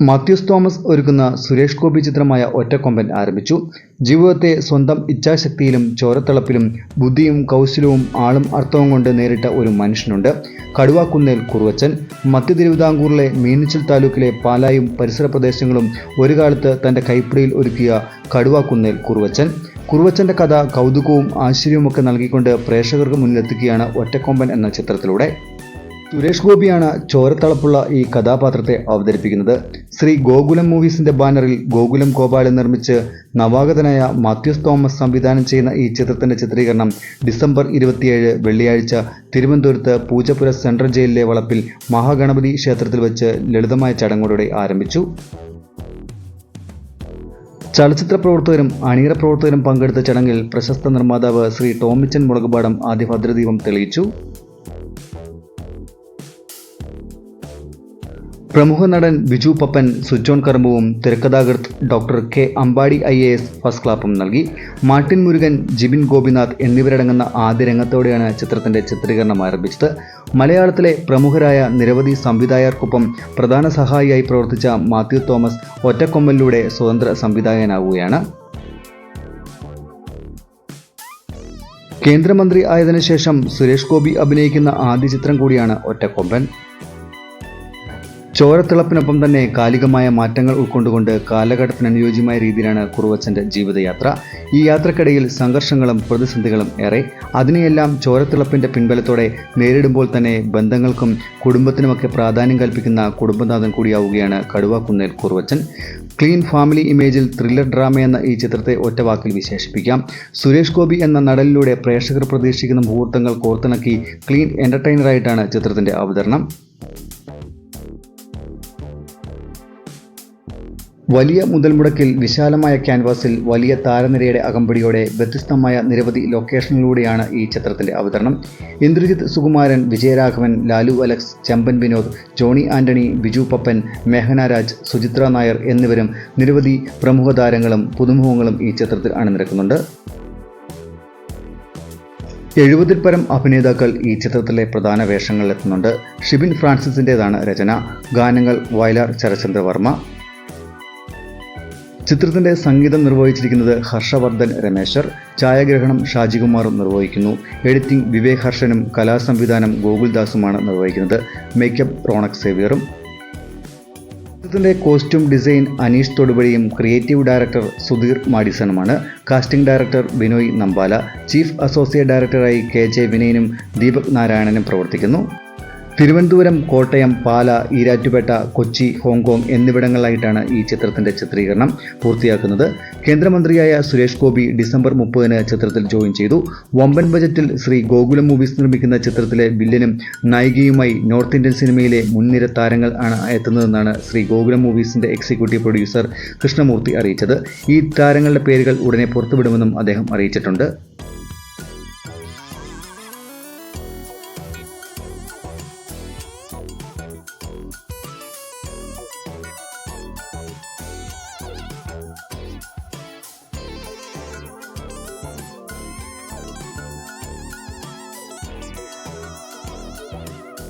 Mathews Thomas ഒരുക്കുന്ന സുരേഷ് ഗോപി ചിത്രമായ ഒറ്റക്കൊമ്പൻ ആരംഭിച്ചു. ജീവിതത്തെ സ്വന്തം ഇച്ഛാശക്തിയിലും ചോരത്തിളപ്പിലും ബുദ്ധിയും കൗശലവും ആളും അർത്ഥവും കൊണ്ട് നേരിട്ട ഒരു മനുഷ്യനുണ്ട്. കടുവാക്കുന്നേൽ കുറുവച്ചൻ മധ്യ തിരുവിതാംകൂറിലെ മീനച്ചിൽ താലൂക്കിലെ പാലായും പരിസര പ്രദേശങ്ങളും ഒരു കാലത്ത് തന്റെ കൈപ്പിടിയിൽ ഒരുക്കിയ കടുവാക്കുന്നേൽ കുറുവച്ചൻ. കുറുവച്ചന്റെ കഥ കൗതുകവും ആശ്ചര്യവുമൊക്കെ നൽകിക്കൊണ്ട് പ്രേക്ഷകർക്ക് മുന്നിലെത്തിക്കുകയാണ് ഒറ്റക്കൊമ്പൻ എന്ന ചിത്രത്തിലൂടെ. സുരേഷ് ഗോപിയാണ് ചോരത്തളപ്പുള്ള ഈ കഥാപാത്രത്തെ അവതരിപ്പിക്കുന്നത്. ശ്രീ ഗോകുലം മൂവീസിന്റെ ബാനറിൽ ഗോകുലം ഗോപാലൻ നിർമ്മിച്ച് നവാഗതനായ മാത്യൂസ് തോമസ് സംവിധാനം ചെയ്യുന്ന ഈ ചിത്രത്തിന്റെ ചിത്രീകരണം ഡിസംബർ ഇരുപത്തിയേഴ് വെള്ളിയാഴ്ച തിരുവനന്തപുരത്ത് പൂജപ്പുര സെൻട്രൽ ജയിലിലെ വളപ്പിൽ മഹാഗണപതി ക്ഷേത്രത്തിൽ വെച്ച് ലളിതമായ ചടങ്ങോടെ ആരംഭിച്ചു. ചലച്ചിത്ര പ്രവർത്തകരും അണിയറ പ്രവർത്തകരും പങ്കെടുത്ത ചടങ്ങിൽ പ്രശസ്ത നിർമ്മാതാവ് ശ്രീ ടോമിച്ചൻ മുളകുപാടം ആദ്യ ഭദ്രദീപം തെളിയിച്ചു. പ്രമുഖ നടൻ ബിജു പപ്പൻ സുജോൺ കർമ്മവും തിരക്കഥാകൃത്ത് doctor K Ambadi I A S first ക്ലാപ്പും നൽകി. മാർട്ടിൻ മുരുകൻ ജിബിൻ ഗോപിനാഥ് എന്നിവരടങ്ങുന്ന ആദ്യ രംഗത്തോടെയാണ് ചിത്രത്തിന്റെ ചിത്രീകരണം ആരംഭിച്ചത്. മലയാളത്തിലെ പ്രമുഖരായ നിരവധി സംവിധായകർക്കൊപ്പം പ്രധാന സഹായിയായി പ്രവർത്തിച്ച മാത്യു തോമസ് ഒറ്റക്കൊമ്മലിലൂടെ സ്വതന്ത്ര സംവിധായകനാവുകയാണ്. കേന്ദ്രമന്ത്രി ആയതിനു ശേഷം സുരേഷ് ഗോപി അഭിനയിക്കുന്ന ആദ്യ ചിത്രം കൂടിയാണ് ഒറ്റക്കൊമ്പൻ. ചോരത്തിളപ്പിനൊപ്പം തന്നെ കാലികമായ മാറ്റങ്ങൾ ഉൾക്കൊണ്ടുകൊണ്ട് കാലഘട്ടത്തിന് അനുയോജ്യമായ രീതിയിലാണ് കുറുവച്ചന്റെ ജീവിതയാത്ര. ഈ യാത്രക്കിടയിൽ സംഘർഷങ്ങളും പ്രതിസന്ധികളും ഏറെ. അതിനെയെല്ലാം ചോരത്തിളപ്പിന്റെ പിൻബലത്തോടെ നേരിടുമ്പോൾ തന്നെ ബന്ധങ്ങൾക്കും കുടുംബത്തിനുമൊക്കെ പ്രാധാന്യം കൽപ്പിക്കുന്ന കുടുംബനാഥൻ കൂടിയാവുകയാണ് കടുവാക്കുന്നേൽ കുറുവച്ചൻ. ക്ലീൻ ഫാമിലി ഇമേജിൽ ത്രില്ലർ ഡ്രാമ എന്ന ഈ ചിത്രത്തെ ഒറ്റവാക്കിൽ വിശേഷിപ്പിക്കാം. സുരേഷ് ഗോപി എന്ന നടലിലൂടെ പ്രേക്ഷകർ പ്രതീക്ഷിക്കുന്ന മുഹൂർത്തങ്ങൾ കോർത്തിണക്കി ക്ലീൻ എന്റർടൈനറായിട്ടാണ് ചിത്രത്തിന്റെ അവതരണം. വലിയ മുതൽമുടക്കിൽ വിശാലമായ ക്യാൻവാസിൽ വലിയ താരനിരയുടെ അകമ്പടിയോടെ വ്യത്യസ്തമായ നിരവധി ലൊക്കേഷനിലൂടെയാണ് ഈ ചിത്രത്തിന്റെ അവതരണം. Indrajith Sukumaran Vijayaraghavan Lalu Alex Chemban Vinod Johny Antony Biju Pappan Meghana Raj Suchitra Nair എന്നിവരും നിരവധി പ്രമുഖ താരങ്ങളും പുതുമുഖങ്ങളും ഈ ചിത്രത്തിൽ അണിനിരക്കുന്നുണ്ട്. എഴുപതിൽ പരം അഭിനേതാക്കൾ ഈ ചിത്രത്തിലെ പ്രധാന വേഷങ്ങളിലെത്തുന്നുണ്ട്. ഷിബിൻ ഫ്രാൻസിസിന്റെതാണ് രചന. ഗാനങ്ങൾ വയലാർ ചരചന്ദ്രവർമ്മ ചിത്രത്തിന്റെ സംഗീതം നിർവഹിച്ചിരിക്കുന്നത് ഹർഷവർദ്ധൻ രമേശർ ഛായാഗ്രഹണം ഷാജികുമാറും നിർവഹിക്കുന്നു. എഡിറ്റിംഗ് വിവേക് ഹർഷനും കലാസംവിധാനം ഗോകുൽദാസുമാണ് നിർവഹിക്കുന്നത്. മേക്കപ്പ് റോണക് സേവിയറും. ചിത്രത്തിന്റെ കോസ്റ്റ്യൂം ഡിസൈൻ അനീഷ് തൊടുപടിയും creative director Sudheer മാഡിസണുമാണ്. Casting director Binoy Nambala chief associate ഡയറക്ടറായി കെ ജെ വിനയനും ദീപക് നാരായണനും പ്രവർത്തിക്കുന്നു. തിരുവനന്തപുരം കോട്ടയം പാല ഈരാറ്റുപേട്ട കൊച്ചി ഹോങ്കോങ് എന്നിവിടങ്ങളിലായിട്ടാണ് ഈ ചിത്രത്തിന്റെ ചിത്രീകരണം പൂർത്തിയാക്കുന്നത്. കേന്ദ്രമന്ത്രിയായ സുരേഷ് ഗോപി ഡിസംബർ മുപ്പതിന് ചിത്രത്തിൽ ജോയിൻ ചെയ്തു. വമ്പൻ ബജറ്റിൽ ശ്രീ ഗോകുലം മൂവീസ് നിർമ്മിക്കുന്ന ചിത്രത്തിലെ വില്ലനും നായികയുമായി നോർത്ത് ഇന്ത്യൻ സിനിമയിലെ മുൻനിര താരങ്ങൾ ആണ് എത്തുന്നതെന്നാണ് ശ്രീ ഗോകുലം മൂവീസിന്റെ എക്സിക്യൂട്ടീവ് പ്രൊഡ്യൂസർ കൃഷ്ണമൂർത്തി അറിയിച്ചത്. ഈ താരങ്ങളുടെ പേരുകൾ ഉടനെ പുറത്തുവിടുമെന്നും അദ്ദേഹം അറിയിച്ചിട്ടുണ്ട്.